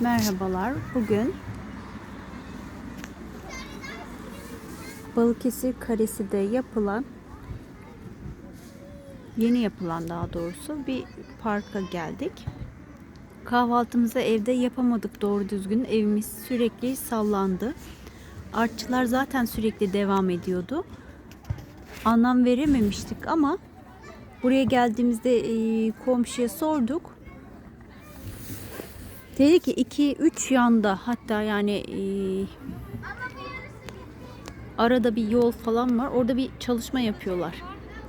Merhabalar. Bugün Balıkesir Kalesi'de yapılan yeni yapılan daha doğrusu bir parka geldik. Kahvaltımızı evde yapamadık doğru düzgün. Evimiz sürekli sallandı. Artçılar zaten sürekli devam ediyordu. Anlam verememiştik ama buraya geldiğimizde komşuya sorduk. Dedi ki 2-3 yanda hatta yani e, arada bir yol falan var. Orada bir çalışma yapıyorlar.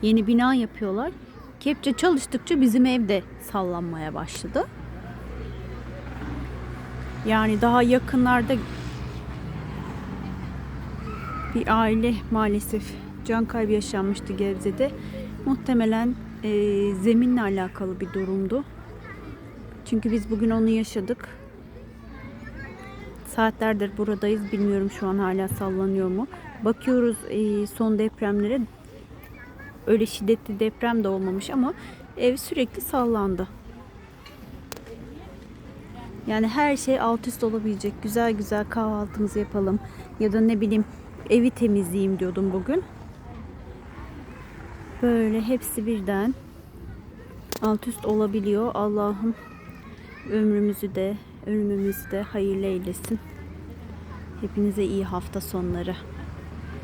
Yeni bina yapıyorlar. Kepçe çalıştıkça bizim evde sallanmaya başladı. Yani daha yakınlarda bir aile maalesef can kaybı yaşanmıştı Gebze'de. Muhtemelen e, zeminle alakalı bir durumdu. Çünkü biz bugün onu yaşadık. Saatlerdir buradayız. Bilmiyorum şu an hala sallanıyor mu. Bakıyoruz e, son depremlere. Öyle şiddetli deprem de olmamış ama ev sürekli sallandı. Yani her şey alt üst olabilecek. Güzel güzel kahvaltımızı yapalım. Ya da ne bileyim evi temizleyeyim diyordum bugün. Böyle hepsi birden alt üst olabiliyor. Allah'ım ömrümüzü de ölümümüzü de hayırlı eylesin. Hepinize iyi hafta sonları.